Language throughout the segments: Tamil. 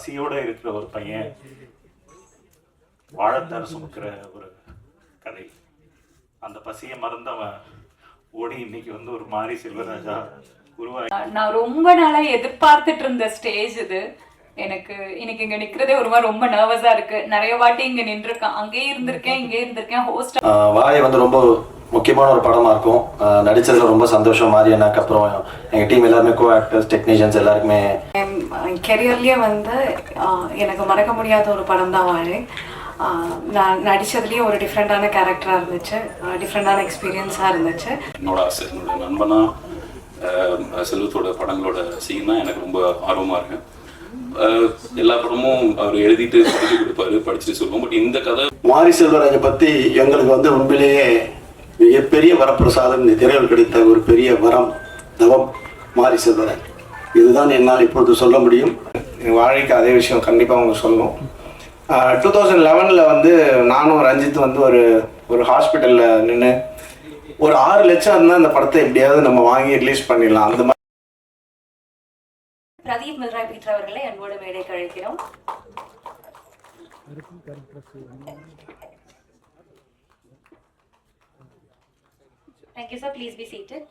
பசியோட இருக்கிற ஒரு பையன் வாழைத்தார சுமக்கிற ஒரு கதை. அந்த பசியை மறந்தவன் ஓடி இன்னைக்கு வந்து ஒரு மாரி செல்வராஜா உருவாகி நான் ரொம்ப நாளா எதிர்பார்த்துட்டு இருந்த ஸ்டேஜ் இது. எனக்கு இன்னைக்கு இங்க நிக்கிறதே ஒரு மாதிரி ரொம்ப நர்வஸா இருக்கு. நிறைய வாட்டி இங்க நின்றுருக்கேன். அங்கேயே இருந்திருக்கேன் இங்கே இருந்திருக்கேன் ஹோஸ்ட் வாய் வந்து ரொம்ப முக்கியமான ஒரு படமா இருக்கும். ஆஹ் நடிச்சதுல ரொம்ப சந்தோஷம். மாறி எனக்கு அப்புறம் எங்க டீம் எல்லாருமே கோ ஆக்டர்ஸ் டெக்னீஷியன்ஸ் எல்லாருக்குமே கெரியர்லேயே வந்து எனக்கு மறக்க முடியாத ஒரு படம் தான் வாழை. நான் நடித்ததுலேயே ஒரு டிஃப்ரெண்ட்டான கேரக்டராக இருந்துச்சு. டிஃப்ரெண்ட்டான எக்ஸ்பீரியன்ஸாக இருந்துச்சு. என்னோட ஆசை என்னோட நண்பனா செல்வத்தோட படங்களோட சீன் தான் எனக்கு ரொம்ப ஆர்வமா இருக்கு. எல்லா படமும் அவர் எழுதிட்டு படிச்சு கொடுப்பாரு படிச்சுட்டு சொல்லுவோம். பட் இந்த கதை மாரி செல்வராஜை பற்றி எங்களுக்கு வந்து உண்மையிலேயே மிகப்பெரிய வரப்பிரசாதம் இந்த திரையில் கிடைத்த ஒரு பெரிய வரம் தவம் மாரி செல்வராஜ் இதுதான் என்னால் இப்பொழுது சொல்ல முடியும். வாழைக்கு அதே விஷயம் கண்டிப்பாக அவங்க சொல்லணும். டூ தௌசண்ட் லெவனில் வந்து நானும் ரஞ்சித் வந்து ஒரு ஒரு ஹாஸ்பிட்டலில் நின்று ஒரு ஆறு லட்சம் இருந்தால் இந்த படத்தை எப்படியாவது நம்ம வாங்கி ரிலீஸ் பண்ணிடலாம். அந்த மாதிரி பிரதீப் மில்ராய் பீட்டர் அவர்களை அன்போடு மேடை கழிக்கிறோம் Thank you, sir. Please be seated.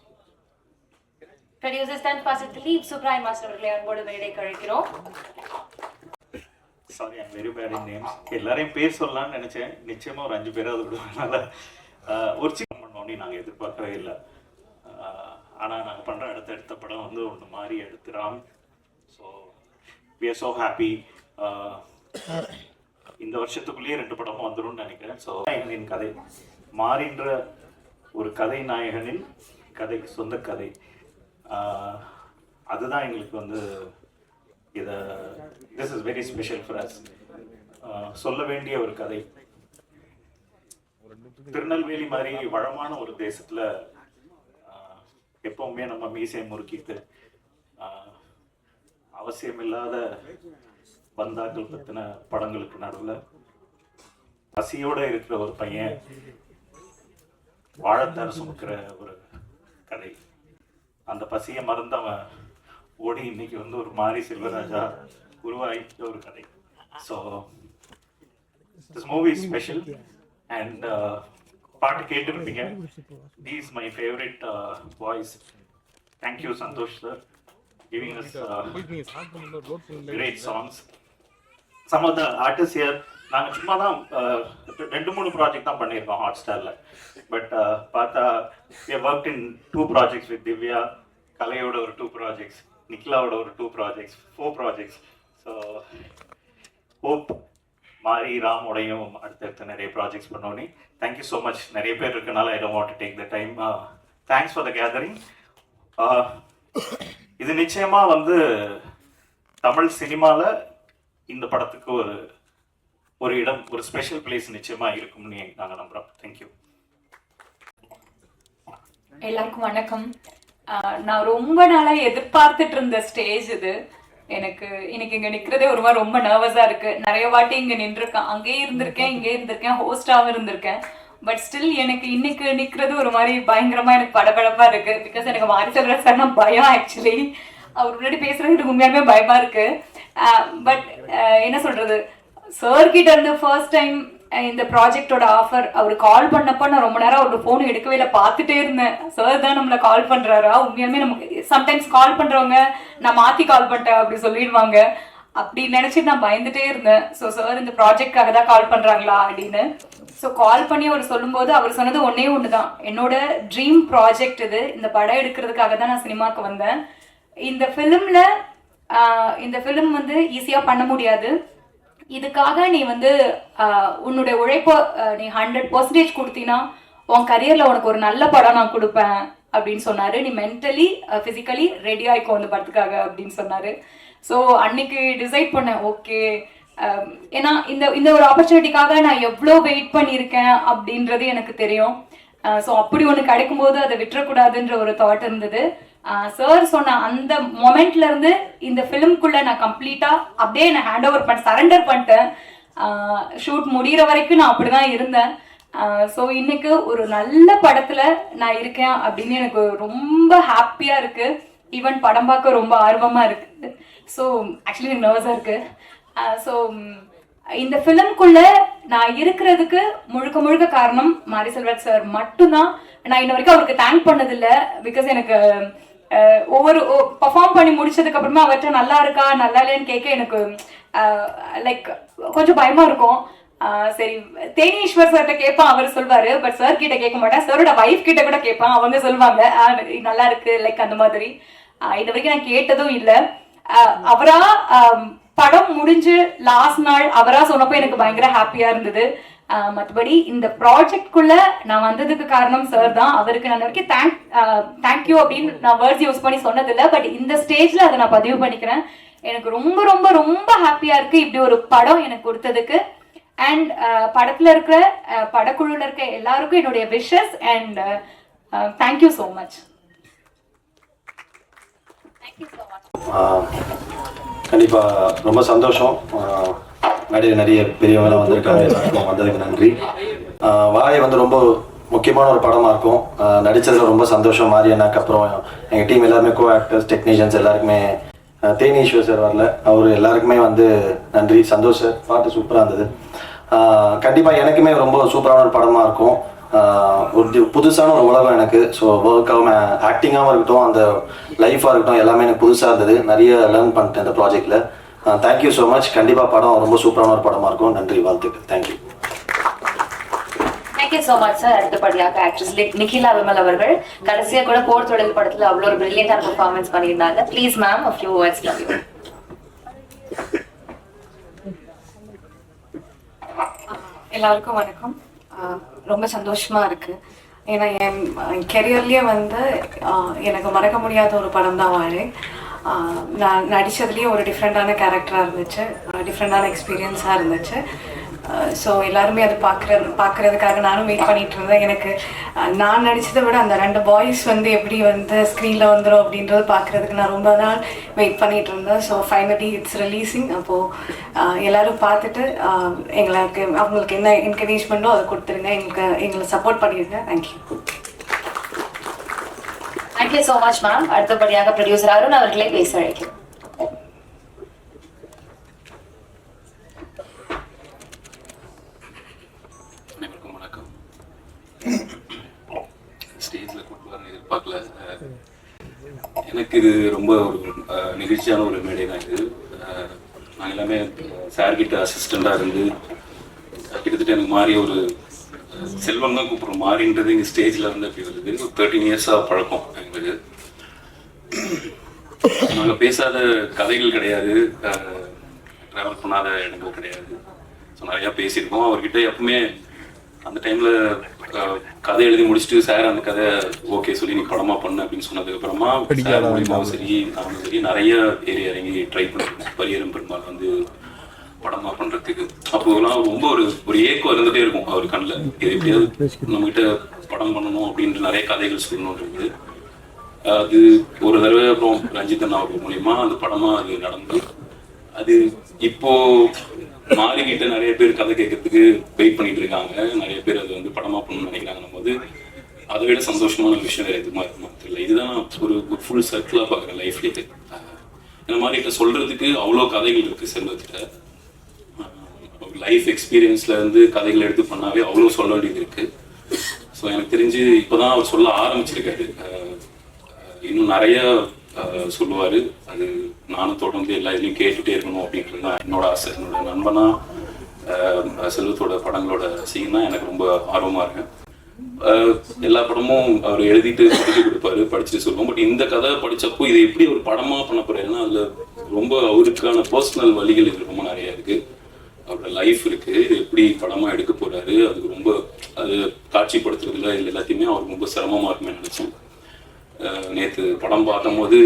Producers stand past Dilip Subrahim master அவர்களை அன்போடு மேடை கழிக்கிறோம் sorry I'm very bad in names எல்லாரையும் பேர் சொல்லலாம்னு நினைச்சேன். நிச்சயமா ஒரு அஞ்சு பேராவது விடுவதுனால ஒரு சின்ன பண்ணோன்னு நாங்கள் எதிர்பார்க்கவே இல்லை. ஆனால் நாங்கள் பண்ணுற அடுத்த அடுத்த படம் வந்து ஒன்று மாதிரி எடுத்துகிறோம் so we are so happy இந்த வருஷத்துக்குள்ளேயே ரெண்டு படமும் வந்துடும் நினைக்கிறேன். ஸோ என் கதை மாறின்ற ஒரு கதை நாயகனின் கதைக்கு சொந்த கதை. அதுதான் எங்களுக்கு வந்து இதை this is very special for us சொல்ல வேண்டிய ஒரு கதை. திருநெல்வேலி மாதிரி வளமான ஒரு தேசத்துல ஆஹ், எப்பவுமே நம்ம மீசையை முறுக்கிட்டு அவசியமில்லாத பந்தாக்கள் பத்தின படங்களுக்கு நடுவில் பசியோட இருக்கிற ஒரு பையன் வாழைத்தார சுமக்கிற ஒரு கதை. அந்த பசியை மறந்தவன் ஓடி இன்னைக்கு வந்து ஒரு மாரி செல்வராஜா உருவாகிட்ட ஒரு கதை. So this movie special and பாட்டு கேட்டிருப்பீங்க. These my favourite voice thank you Santhosh sir giving us great songs some of the artist here நாங்கள் சும்மா தான் ரெண்டு மூணு ப்ராஜெக்ட் தான் பண்ணியிருக்கோம் ஹாட் ஸ்டாரில் பட் பார்த்தா work in two projects with Divya கலையோட ஒரு டூ ப்ராஜெக்ட்ஸ் நிக்லாவோட ஒரு two projects four projects so hope Mari ராமோடையும் அடுத்தடுத்து நிறைய ப்ராஜெக்ட்ஸ் பண்ணோன்னே தேங்க்யூ ஸோ மச் நிறைய பேர் இருக்கனால I don't want to take the time thanks for the gathering இது நிச்சயமாக வந்து தமிழ் சினிமாவில் இந்த படத்துக்கு ஒரு ஒரு இடம் ஒரு ஸ்பெஷல் பிளேஸ் நிச்சயமா இருக்கும்னு நாங்க நம்புறோம். தேங்க்யூ எல்லாருக்கும் வணக்கம். ஆஹ் நான் ரொம்ப நாளா எதிர்பார்த்துட்டு இருந்த ஸ்டேஜ் இது. எனக்கு இன்னைக்கு இங்க நிக்கிறதே ஒரு மாதிரி ரொம்ப நர்வஸா இருக்கு. நிறைய வாட்டி இங்க நின்றுருக்கேன். அங்கேயே இருந்திருக்கேன் இங்கே இருந்திருக்கேன் ஹோஸ்டாவும் இருந்திருக்கேன். பட் ஸ்டில் எனக்கு இன்னைக்கு நிக்கிறது ஒரு மாதிரி பயங்கரமா எனக்கு படபடப்பா இருக்கு. பிகாஸ் எனக்கு மாரி செல்வ சார்னா பயம் ஆக்சுவலி அவர் முன்னாடி பேசுறது எனக்கு உண்மையாலுமே பயமா இருக்கு. பட் என்ன சொல்றது? சார்கிட்ட இருந்து ஃபர்ஸ்ட் டைம் இந்த ப்ராஜெக்டோட ஆஃபர் அவர் கால் பண்ணப்ப நான் ரொம்ப நேரம் அவரோட ஃபோன் எடுக்கவே இல்லை பார்த்துட்டே இருந்தேன். சார் தான் நம்மளை கால் பண்ணுறாரா உண்மையாலுமே நமக்கு சம்டைம்ஸ் கால் பண்ணுறவங்க நான் மாற்றி கால் பண்ணிட்டேன் அப்படி சொல்லிடுவாங்க. அப்படி நினச்சிட்டு நான் பயந்துட்டே இருந்தேன். ஸோ சார் இந்த ப்ராஜெக்ட்காக தான் கால் பண்ணுறாங்களா அப்படின்னு. ஸோ கால் பண்ணி அவர் சொல்லும்போது அவர் சொன்னது ஒன்றே ஒன்று தான் என்னோட ட்ரீம் ப்ராஜெக்ட் இது. இந்த படம் எடுக்கிறதுக்காக தான் நான் சினிமாக்கு வந்தேன். இந்த ஃபிலிமில் இந்த ஃபிலிம் வந்து ஈஸியாக பண்ண முடியாது. இதுக்காக நீ வந்து உன்னுடைய உழைப்ப நீ ஹண்ட்ரட் பர்சன்டேஜ் கொடுத்தீங்கன்னா உன் கரியர்ல உனக்கு ஒரு நல்ல படம் நான் கொடுப்பேன் அப்படின்னு சொன்னாரு. நீ மென்டலி ஃபிசிக்கலி ரெடி ஆயிக்கோ அந்த படத்துக்காக அப்படின்னு சொன்னாரு. ஸோ அன்னைக்கு டிசைட் பண்ணேன் ஓகே ஏன்னா இந்த இந்த ஒரு ஆப்பர்ச்சுனிட்டிக்காக நான் எவ்வளோ வெயிட் பண்ணியிருக்கேன் அப்படின்றது எனக்கு தெரியும். ஸோ அப்படி ஒன்று கிடைக்கும்போது அதை விட்டுறக்கூடாதுன்ற ஒரு தாட் இருந்தது. சார் சொன்ன அந்த மொமெண்ட்ல இருந்து இந்த ஃபிலிம்குள்ள நான் கம்ப்ளீட்டா அப்படியே நான் ஹேண்ட் ஓவர் பண்ண சரண்டர் பண்ணிட்டேன் ஷூட் முடியிற வரைக்கும் நான் அப்படிதான் இருந்தேன். ஸோ இன்னைக்கு ஒரு நல்ல படத்துல நான் இருக்கேன் அப்படின்னு எனக்கு ரொம்ப ஹாப்பியா இருக்கு. ஈவன் படம் பார்க்க ரொம்ப ஆர்வமா இருக்கு ஸோ ஆக்சுவலி எனக்கு நர்வஸாக இருக்கு. ஸோ இந்த ஃபிலிம்குள்ள நான் இருக்கிறதுக்கு முழுக்க முழுக்க காரணம் மாரி செல்வராஜ் சார் மட்டும்தான். நான் இன்ன வரைக்கும் அவருக்கு தேங்க் பண்ணதில்லை பிகாஸ் எனக்கு ஒவ்வொரு பர்ஃபார்ம் பண்ணி முடிச்சதுக்கு அப்புறமா அவர்கிட்ட நல்லா இருக்கா நல்லா இல்லையான்னு கேட்க எனக்கு லைக் கொஞ்சம் பயமா இருக்கும். சரி தேனீஸ்வர் சார்கிட்ட கேட்பான் அவர் சொல்வாரு. பட் சார் கிட்ட கேட்க மாட்டேன். சாரோட வைஃப் கிட்ட கூட கேட்பான். அவங்க சொல்லுவாங்க நல்லா இருக்கு லைக் அந்த மாதிரி. இது வரைக்கும் நான் கேட்டதும் இல்லை. அவரா படம் முடிஞ்சு லாஸ்ட் நாள் அவரா சொன்னப்போ எனக்கு பயங்கர ஹாப்பியா இருந்தது. மத்தபடி இந்த ப்ராஜெக்ட்குள்ள நான் வந்ததுக்கு காரணம் சார் தான். அவருக்கு நான் வரைக்கும் தேங்க் தேங்க்யூ அப்படின்னு நான் வேர்ட்ஸ் யூஸ் பண்ணி சொன்னதில்லை. பட் இந்த ஸ்டேஜ்ல அதை நான் பதிவு பண்ணிக்கிறேன். எனக்கு ரொம்ப ரொம்ப ரொம்ப ஹாப்பியா இருக்கு இப்படி ஒரு படம் எனக்கு கொடுத்ததுக்கு. அண்ட் படத்துல இருக்கிற படக்குழுல இருக்க எல்லாருக்கும் என்னுடைய wishes and thank you so much கண்டிப்பாக ரொம்ப சந்தோஷம். நிறைய நிறைய பெரியவங்களாம் வந்திருக்காங்க. வந்ததுக்கு நன்றி. வாய் வந்து ரொம்ப முக்கியமான ஒரு படமாக இருக்கும். ஆஹ் நடிச்சதுல ரொம்ப சந்தோஷம். அண்ணாக்கு அப்புறம் எங்கள் டீம் எல்லாருமே கோ ஆக்டர்ஸ் டெக்னீஷியன்ஸ் எல்லாருக்குமே தேனீஸ்வர் சார் வரல. அவர் எல்லாருக்குமே வந்து நன்றி. சந்தோஷ் சார் பாட்டு சூப்பராக இருந்தது. கண்டிப்பாக எனக்குமே ரொம்ப சூப்பரான ஒரு படமாக இருக்கும். ஒரு புதுசான ஒரு உலகம் எனக்கு. ஸோ ஒர்க்காகவும் ஆக்டிங்காகவும் இருக்கட்டும் அந்த லைஃபாக இருக்கட்டும் எல்லாமே எனக்கு புதுசாக இருந்தது. நிறைய லேர்ன் பண்ணிட்டேன் இந்த ப்ராஜெக்டில் தேங்க்யூ ஸோ மச் கண்டிப்பாக படம் ரொம்ப சூப்பரான ஒரு படமாக இருக்கும். நன்றி வாழ்த்துக்கள். Thank you thank you so much sir அடுத்தபடியாக ஆக்ட்ரஸ் நிகிலா விமல் அவர்கள். கடைசியா கூட போர் தொழில் படத்துல அவ்வளோ ஒரு பிரில்லியண்டான பெர்ஃபார்மன்ஸ் பண்ணியிருந்தாங்க. Please ma'am a few words from you. எல்லாருக்கும் வணக்கம். ரொம்ப சந்தோஷமா இருக்கு. ஏன்னா என் கெரியர்லயே வந்து எனக்கு மறக்க முடியாத ஒரு படம் தான் வாழை நான் நடித்ததுலேயும் ஒரு டிஃப்ரெண்டான கேரக்டராக இருந்துச்சு. டிஃப்ரெண்டான எக்ஸ்பீரியன்ஸாக இருந்துச்சு. ஸோ எல்லாருமே அது பார்க்குறது பார்க்குறதுக்காக நானும் வெயிட் பண்ணிகிட்டு இருந்தேன். எனக்கு நான் நடித்ததை விட அந்த ரெண்டு பாய்ஸ் வந்து எப்படி வந்து ஸ்க்ரீனில் வந்துடும் அப்படின்றது பார்க்குறதுக்கு நான் ரொம்ப நாள் வெயிட் பண்ணிகிட்டு இருந்தேன். ஸோ ஃபைனலி இட்ஸ் ரிலீஸிங் அப்போது எல்லோரும் பார்த்துட்டு எங்களுக்கு அவங்களுக்கு என்ன என்கரேஜ்மெண்ட்டோ அதை கொடுத்துருங்க. எங்களுக்கு எங்களை சப்போர்ட் பண்ணிடுங்க. Thank you thank you so much ma'am அடுத்தபடியாக ப்ரொடியூசர் அருண் அவர்களை பேச அழைக்கிறேன் அனைவருக்கும் வணக்கம். ஸ்டேஜில் கூட்டு வரணும் எதிர்பார்க்கல எனக்கு இது ரொம்ப ஒரு நிகழ்ச்சியான ஒரு மேடை தான் இது. நான் எல்லாமே சார் கிட்ட அசிஸ்டண்டாக இருந்து கிட்டத்தட்ட எனக்கு மாறி ஒரு செல்வம் தான் கூப்பிட்றோம். மாறின்றது இங்கே ஸ்டேஜில் வந்து அப்படி வருது. ஒரு தேர்ட்டின் இயர்ஸாக பழக்கம். பேசாத கதைகள் கிடையாது. ட்ராவல் பண்ணாத இடங்கள் கிடையாது. ஸோ நிறையா பேசியிருக்கோம். அவர்கிட்ட எப்பவுமே அந்த டைமில் கதை எழுதி முடிச்சுட்டு சார் அந்த கதை ஓகே சொல்லி நீ படமா பண்ணு அப்படின்னு சொன்னதுக்கு அப்புறமா சார் சரி நானும் சரி நிறைய ஏரியா இறங்கி ட்ரை பண்ணிருக்கோம் பரியரும் பெருமாள் வந்து படமா பண்றதுக்கு. அப்போலாம் ரொம்ப ஒரு ஒரு ஏக்கம் இருந்துட்டே இருக்கும். அவர் கண்ணில். இது எப்படியாவது நம்மகிட்ட படம் பண்ணணும் அப்படின்ற நிறைய கதைகள் சொல்லணுன்றது. அது ஒரு தடவை அப்புறம் ரஞ்சித் அண்ணா அவர் மூலியமா அந்த படமா அது நடந்தது. அது இப்போ மாறிக்கிட்ட நிறைய பேர் கதை கேட்கறதுக்கு வெயிட் பண்ணிட்டு இருக்காங்க. நிறைய பேர் அது வந்து படமா பண்ணணும்னு நினைக்கிறாங்க போது அதை விட சந்தோஷமான விஷயம் வேற எதுவுமா இருக்குமா தெரியல இதுதான் ஒரு ஃபுல் சர்க்கிளா பாக்குறேன் லைஃப்லேயே இந்த மாதிரி கிட்ட சொல்றதுக்கு அவ்வளோ கதைகள் இருக்கு செல்வத்திட்ட. லைஃப் எக்ஸ்பீரியன்ஸ்ல இருந்து கதைகள் எடுத்து பண்ணாவே அவ்வளோ சொல்ல வேண்டியது இருக்கு. ஸோ எனக்கு தெரிஞ்சு இப்போதான் அவர் சொல்ல ஆரம்பிச்சிருக்காரு. இன்னும் நிறைய சொல்லுவார் சொல்லுவாரு. அது நானும் தொடர்ந்து எல்லா இதுலையும் கேட்டுகிட்டே இருக்கணும் அப்படின்றது தான் என்னோட ஆசை. என்னோட நண்பனா அஹ், செல்வத்தோட படங்களோட சீன்னா எனக்கு ரொம்ப ஆர்வமா இருக்கேன். எல்லா படமும் அவர் எழுதிட்டு படிச்சு கொடுப்பாரு படிச்சுட்டு சொல்லுவோம். பட் இந்த கதை படிச்சப்போ இதை எப்படி ஒரு படமாக பண்ண போறேன்னா அதில் ரொம்ப அவருக்கான பர்சனல் வழிகள் இது ரொம்ப நிறைய இருக்கு. அவரோட லைஃப் இருக்கு. இது எப்படி படமாக எடுக்க போறாரு அதுக்கு ரொம்ப அது காட்சிப்படுத்துறதுல இது எல்லாத்தையுமே அவருக்கு ரொம்ப சிரமமா இருக்குமே நினைச்சேன். நேத்து படம் பார்க்கும்போது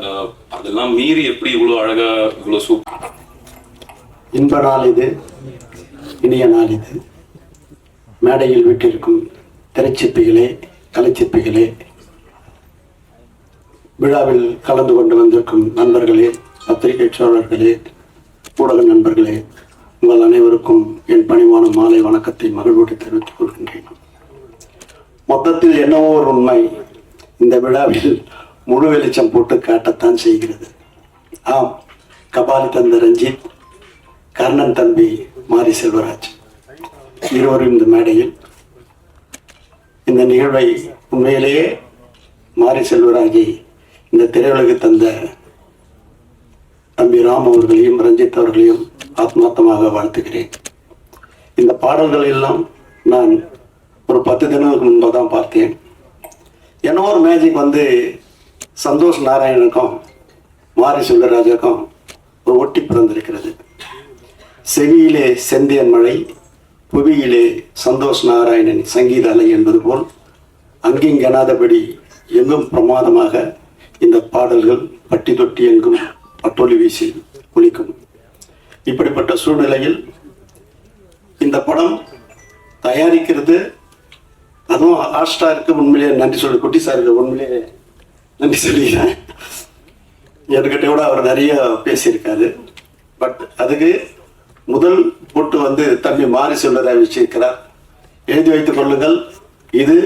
அஹ் அதெல்லாம் மீறி எப்படி இவ்வளவு அழகா இவ்வளவு சூப்பர் இன்ப நாள் இது இனிய நாள் இது. மேடையில் விட்டிருக்கும் திரைச்சிற்பிகளே கலைச்சிற்பிகளே விழாவில் கலந்து கொண்டு வந்திருக்கும் நண்பர்களே பத்திரிகை சோழர்களே ஊடக நண்பர்களே உங்கள் அனைவருக்கும் என் பணிவான மாலை வணக்கத்தை மகிழ்வோடு தெரிவித்துக் கொள்கின்றேன். மொத்தத்தில் என்னவோ ஒரு உண்மை. இந்த விழாவில் முழு வெளிச்சம் போட்டு காட்டத்தான் செய்கிறது. ஆம் கபாலி தந்த ரஞ்சித் கர்ணன் தம்பி மாரி செல்வராஜ் இருவரும் இந்த மேடையில் இந்த நிகழ்வை உண்மையிலேயே மாரி செல்வராஜை இந்த திரையுலகு தந்த தம்பி ராம் அவர்களையும் ரஞ்சித் அவர்களையும் ஆத்மார்த்தமாக வாழ்த்துகிறேன். இந்த பாடல்கள் எல்லாம் நான் ஒரு பத்து தினங்களுக்கு முன்பதான் பார்த்தேன். என்ன ஒரு மேஜிக் வந்து சந்தோஷ் நாராயணனுக்கும் மாரி செல்வராஜுக்கும் ஒரு ஒட்டி பிறந்திருக்கிறது. செவியிலே செந்தியன் மழை புவியிலே சந்தோஷ் நாராயணன் சங்கீத அலை என்பது போல் அங்கிங்கெனாதபடி எங்கும் பிரமாதமாக இந்த பாடல்கள் பட்டி தொட்டி எங்கும் பட்டொலி வீசி குளிக்கும் இப்படிப்பட்ட சூழ்நிலையில் இந்த படம் தயாரிக்கிறது அதுவும் ஹாட்ஸ்டாருக்கு உண்மையிலேயே நன்றி சொல்லி குட்டி சாருக்கு உண்மையிலேயே நன்றி சொல்லிக்கிறேன். என்கிட்ட கூட அவர் நிறைய பேசியிருக்காரு. பட் அதுக்கு முதல் போட்டு வந்து தம்பி மாறி சொல்வதை வச்சிருக்கிறார். எழுதி வைத்துக் கொள்ளுங்கள். இது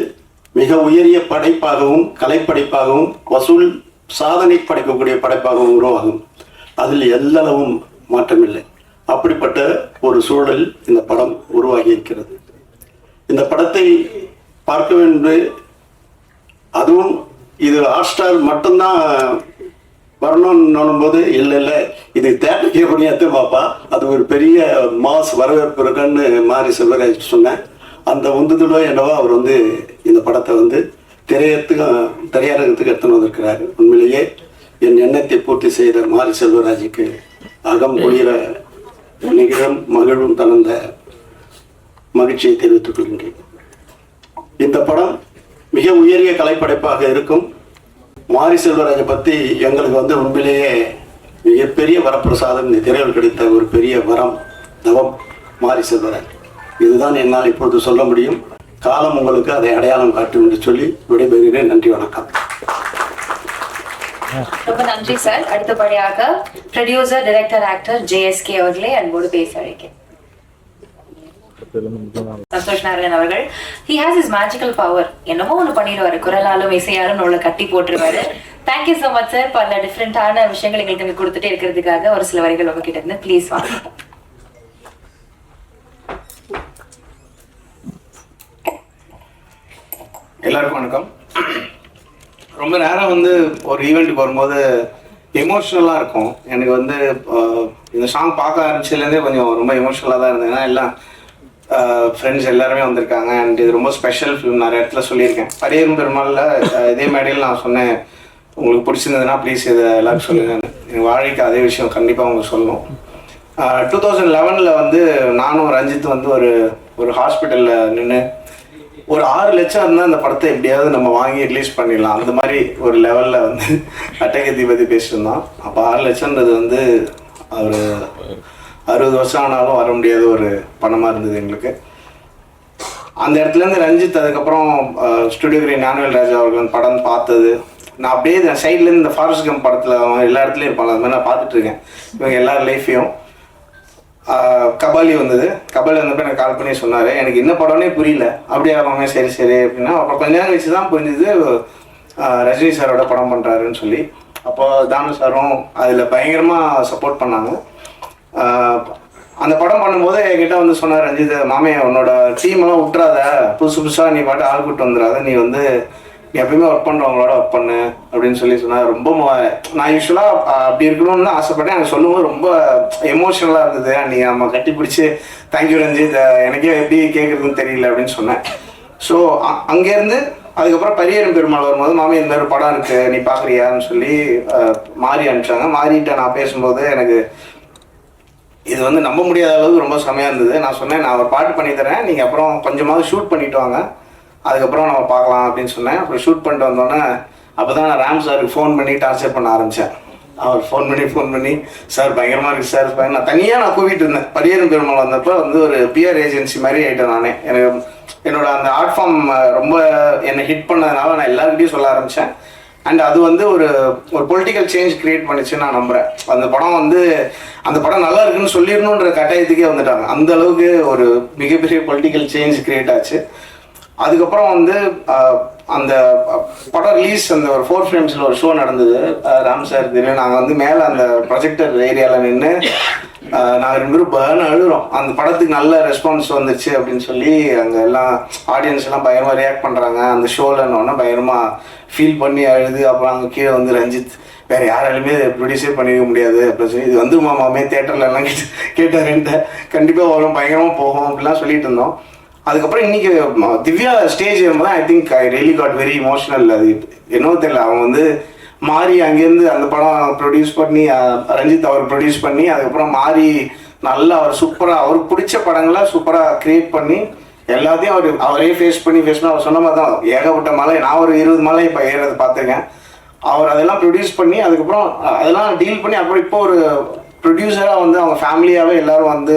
மிக உயரிய படைப்பாகவும் கலைப்படைப்பாகவும் வசூல் சாதனை படைக்கக்கூடிய படைப்பாகவும் உருவாகும். அதில் எல்லளவும் மாற்றமில்லை. அப்படிப்பட்ட ஒரு சூழல் இந்த படம் உருவாகி இருக்கிறது. இந்த படத்தை பார்க்க வேண்டும் அதுவும் இது ஹாட்ஸ்டார் மட்டும்தான் வரணும்னு போது இல்லை இல்லை இது தேட்டருக்கு எப்படி பார்ப்பா அது ஒரு பெரிய மாஸ் வரவேற்பு இருக்குன்னு மாறி செல்வராஜ் சொன்னேன் அந்த உந்துதலோ என்னவோ அவர் வந்து இந்த படத்தை வந்து திரையத்துக்கு திரையரங்கத்துக்கு எடுத்துன்னு வந்திருக்கிறார். உண்மையிலேயே என் எண்ணத்தை பூர்த்தி செய்த மாரி செல்வராஜுக்கு அகம் குளிர நிகழும் மகிழும் தளர்ந்த மகிழ்ச்சியை தெரிவித்துக் கொள்கின்றேன் இந்த படம் மிக உயரிய கலைப்படைப்பாக இருக்கும். மாரி செல்வராஜை பற்றி எங்களுக்கு வந்து உண்மையிலேயே மிகப்பெரிய வரப்பிரசாதம் இந்த திரையில் கிடைத்த ஒரு பெரிய வரம் தவம் மாரி செல்வராஜ். இதுதான் என்னால் இப்பொழுது சொல்ல முடியும். காலம் உங்களுக்கு அதை அடையாளம் காட்டும் என்று சொல்லி விடைபெறுகிறேன். நன்றி வணக்கம். ரொம்ப நன்றி சார். அடுத்தபடியாக ப்ரொடியூசர் டைரக்டர் ஆக்டர் ஜேஎஸ்கே அவர்களே அன்போடு பேச அழைக்கிறேன். சந்தோஷ் நாராயண் அவர்கள் he has is magical power என்னமோ ஒண்ணு பண்ணிடுவாரு. குரலாலும் இசையாலும் நம்மள கட்டி போட்டுருவாரு. Thank you so much sir பல டிஃப்ரெண்டான விஷயங்கள் எங்களுக்கு இங்க கொடுத்துட்டே இருக்கிறதுக்காக ஒரு சில வரிகள் உங்ககிட்ட இருந்து. ப்ளீஸ் வாங்க. எல்லாருக்கும் வணக்கம். ரொம்ப நேரம் வந்து ஒரு ஈவெண்ட்டுக்கு வரும்போது எமோஷ்னலாக இருக்கும். எனக்கு வந்து இந்த சாங் பார்க்க ஆரம்பிச்சதுலேருந்தே கொஞ்சம் ரொம்ப எமோஷ்னலாக தான் இருந்தது ஏன்னா எல்லாம் ஃப்ரெண்ட்ஸ் எல்லாருமே வந்திருக்காங்க. அண்ட் இது ரொம்ப ஸ்பெஷல் ஃபிலிம் நிறைய இடத்துல சொல்லியிருக்கேன். பரியரும் பெருமாளில் இதே மேடையில் நான் சொன்னேன். உங்களுக்கு பிடிச்சிருந்ததுன்னா ப்ளீஸ் இதை எல்லாரும் சொல்லுங்க. எங்கள் வாழ்க்கை அதே விஷயம் கண்டிப்பாக உங்களுக்கு சொல்லணும். டூ தௌசண்ட் லெவனில் வந்து நானும் ரஞ்சித் வந்து ஒரு ஒரு ஹாஸ்பிட்டலில் நின்று ஒரு ஆறு லட்சம் இருந்தால் அந்த படத்தை எப்படியாவது நம்ம வாங்கி ரிலீஸ் பண்ணிடலாம். அந்த மாதிரி ஒரு லெவலில் வந்து அட்டகத்தி பற்றி பேசியிருந்தோம் அப்போ ஆறு லட்சம்ன்றது வந்து அவர் அறுபது வருஷம் ஆனாலும் வர முடியாத ஒரு பணமாக இருந்தது எங்களுக்கு. அந்த இடத்துலேருந்து ரஞ்சித் அதுக்கப்புறம் ஸ்டுடியோகிரி ஞானவேல் ராஜா அவர்கள் படம் பார்த்தது. நான் அப்படியே சைட்லேருந்து இந்த ஃபாரஸ்ட் கம் படத்தில் அவன் எல்லா இடத்துலையும் இருப்பாங்க அது மாதிரி நான் பார்த்துட்ருக்கேன் இவங்க எல்லா லைஃப்பையும் கபாலி வந்தது. கபாலி வந்தப்ப எனக்கு கால் பண்ணி சொன்னார். எனக்கு என்ன படம்னே புரியல. அப்படியே அவங்க சரி சரி அப்படின்னா அப்புறம் கொஞ்ச நேரம் கழிச்சு தான் புரிஞ்சுது ரஜினி சாரோட படம் பண்ணுறாருன்னு சொல்லி. அப்போ தானு சாரும் அதில் பயங்கரமாக சப்போர்ட் பண்ணாங்க. அந்த படம் பண்ணும்போது என்கிட்ட வந்து சொன்னார் ரஞ்சித் மாமே உன்னோட டீம் எல்லாம் விட்டுறாத. புதுசு புதுசாக நீ பாட்டு ஆள் கூட்டு வந்துடாத நீ வந்து நீ எப்பயுமே ஒர்க் பண்ணுறவங்களோட ஒர்க் பண்ணு அப்படின்னு சொல்லி சொன்னார். ரொம்ப நான் யூஸ்வலாக அப்படி இருக்கணும்னு தான் ஆசைப்பட்டேன். எனக்கு சொல்லும்போது ரொம்ப எமோஷனலாக இருந்தது. நீ நம்ம கட்டி பிடிச்சி தேங்க்யூ ரஞ்சித். எனக்கே எப்படி கேட்குறதுன்னு தெரியல அப்படின்னு சொன்னேன். ஸோ அங்கேருந்து அதுக்கப்புறம் பரியரும் பெருமாள் வரும்போது மாமி இந்த மாதிரி ஒரு படம் இருக்கு. நீ பார்க்குறியான்னு சொல்லி மாறி அனுப்பிச்சாங்க. மாறிட்ட நான் பேசும்போது எனக்கு இது வந்து நம்ப முடியாத அளவுக்கு ரொம்ப செமையாக இருந்தது. நான் சொன்னேன் நான் ஒரு பாட்டு பண்ணி தரேன். நீங்கள் அப்புறம் கொஞ்சமாவது ஷூட் பண்ணிட்டு வாங்க. அதுக்கப்புறம் நம்ம பார்க்கலாம் அப்படின்னு சொன்னேன். அப்புறம் ஷூட் பண்ணிட்டு வந்தோடனே அப்போ தான் நான் ராம் சாருக்கு ஃபோன் பண்ணி டார்ச்சர் பண்ண ஆரம்பித்தேன் அவர் ஃபோன் பண்ணி ஃபோன் பண்ணி சார் பயங்கரமாக இருக்குது சார் நான் தனியாக நான் கூவிட்டு இருந்தேன். பரியரும் பெருமாள் வந்தப்போ வந்து ஒரு பிஆர் ஏஜென்சி மாதிரி ஆகிட்டேன் நானே. எனக்கு என்னோட அந்த ஆர்ட் ஃபார்ம் ரொம்ப என்னை ஹிட் பண்ணதுனால நான் எல்லாருக்கிட்டையும் சொல்ல ஆரம்பித்தேன் அண்ட் அது வந்து ஒரு ஒரு பொலிட்டிக்கல் சேஞ்ச் கிரியேட் பண்ணிச்சுன்னு நான் நம்புறேன். அந்த படம் வந்து அந்த படம் நல்லா இருக்குன்னு சொல்லிடணுன்ற கட்டாயத்துக்கே வந்துட்டாங்க. அந்த அளவுக்கு ஒரு மிகப்பெரிய பொலிட்டிக்கல் சேஞ்ச் கிரியேட் ஆச்சு. அதுக்கப்புறம் வந்து அந்த படம் ரிலீஸ் அந்த ஒரு ஃபோர் ஃப்ரேம்ஸில் ஒரு ஷோ நடந்தது. ராம் சார் திடீர்னு நாங்கள் வந்து மேலே அந்த ப்ரொஜெக்டர் ஏரியாவில் நின்று நாங்கள் ரெண்டு பேரும் பேர்னு அழுகிறோம். அந்த படத்துக்கு நல்ல ரெஸ்பான்ஸ் வந்துச்சு அப்படின்னு சொல்லி அங்கே எல்லாம் ஆடியன்ஸ் எல்லாம் பயமாக ரியாக்ட் பண்ணுறாங்க அந்த ஷோலன்னொன்னே பயமாக ஃபீல் பண்ணி அழுது அப்புறம் அங்கே கீழே வந்து ரஞ்சித் வேறு யாராலுமே ப்ரொடியூஸே பண்ணிக்க முடியாது. அப்படின்னு சொல்லி இது வந்துருமா மாமே தேட்டரில் எல்லாம் கேட்டு கேட்டார் கண்டிப்பாக வரும் பயங்கரமாக போகும் அப்படிலாம் சொல்லிட்டு இருந்தோம். அதுக்கப்புறம் இன்னைக்கு திவ்யா ஸ்டேஜ் ஏறும்போது I think I really got very emotional அது என்னவோ தெரியல. அவன் வந்து மாறி அங்கேருந்து அந்த படம் ப்ரொடியூஸ் பண்ணி ரஞ்சித் அவர் ப்ரொடியூஸ் பண்ணி அதுக்கப்புறம் மாறி நல்லா அவர் சூப்பராக அவருக்கு பிடிச்ச படங்களை சூப்பராக கிரியேட் பண்ணி எல்லாத்தையும் அவர் அவரே ஃபேஸ் பண்ணி ஃபேஸ் பண்ணி அவர் சொன்ன மாதிரி தான். ஏகப்பட்ட மலை நான் ஒரு இருபது மலை இப்போ ஏறது பார்த்துருக்கேன். அவர் அதெல்லாம் ப்ரொடியூஸ் பண்ணி அதுக்கப்புறம் அதெல்லாம் டீல் பண்ணி அப்புறம் இப்போ ஒரு ப்ரொடியூசராக வந்து அவங்க ஃபேமிலியாகவே எல்லாரும் வந்து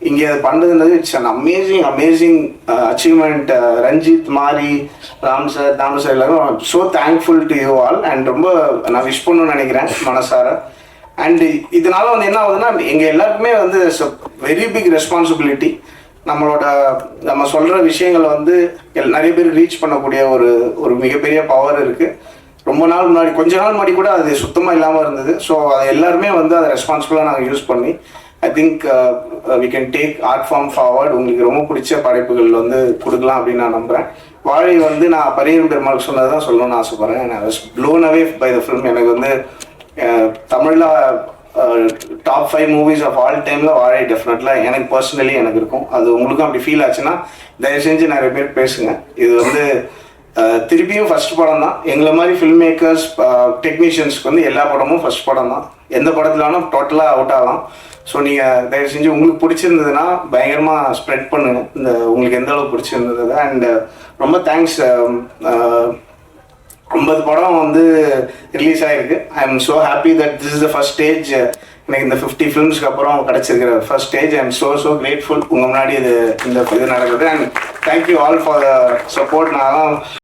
இங்கே பண்ணுறதுன்றது it's an amazing amazing achievement Ranjith Mari Ram sir Thamu sir எல்லாரும் so thankful to you all and ரொம்ப நான் விஷ் பண்ணணும்னு நினைக்கிறேன் மனசார. அண்ட் இதனால வந்து என்ன ஆகுதுன்னா எங்கள் எல்லாருக்குமே வந்து வெரி பிக் ரெஸ்பான்சிபிலிட்டி நம்மளோட நம்ம சொல்கிற விஷயங்கள் வந்து நிறைய பேர் ரீச் பண்ணக்கூடிய ஒரு ஒரு மிகப்பெரிய பவர் இருக்குது ரொம்ப நாள் முன்னாடி கொஞ்ச நாள் முன்னாடி கூட அது சுத்தமாக இல்லாமல் இருந்தது. ஸோ அதை எல்லாருமே வந்து அதை ரெஸ்பான்சிபிளாக நாங்கள் யூஸ் பண்ணி I think we can take art form forward உங்களுக்கு ரொம்ப பிடிச்ச படைப்புகள் வந்து கொடுக்கலாம் அப்படின்னு நான் நம்புகிறேன் வாழை வந்து நான் பரியரும் பெருமாள் சொன்னது தான் சொல்லணும்னு ஆசைப்பட்றேன். நான் was blown away by the film எனக்கு வந்து தமிழில் top five movies of all டைமில் வாழை டெஃபினெட்லாக எனக்கு பர்சனலி எனக்கு இருக்கும். அது உங்களுக்கும் அப்படி ஃபீல் ஆச்சுன்னா தயவு செஞ்சு நிறைய பேர் பேசுங்க. இது வந்து uh, திருப்பியும் ஃபர்ஸ்ட் படம் தான். எங்களை மாதிரி ஃபில்ம் மேக்கர்ஸ் டெக்னீஷியன்ஸ்க்கு வந்து எல்லா படமும் ஃபர்ஸ்ட் படம் தான். எந்த படத்துல டோட்டலாக அவுட் ஆகலாம். ஸோ நீங்கள் தயவு செஞ்சு உங்களுக்கு பிடிச்சிருந்ததுன்னா பயங்கரமாக ஸ்ப்ரெட் பண்ணுங்க இந்த உங்களுக்கு எந்த அளவு பிடிச்சிருந்தது? அண்ட் ரொம்ப தேங்க்ஸ் um, uh, ஐம்பது படம் வந்து ரிலீஸ் ஆகிருக்கு I am so happy that this is the first stage எனக்கு இந்த ஃபிஃப்டி ஃபிலிம்ஸ்க்கு அப்புறம் கிடச்சிருக்கிற first stage I am so so grateful உங்கள் முன்னாடி இது இந்த இது நடக்குது. And thank you all for the support நான்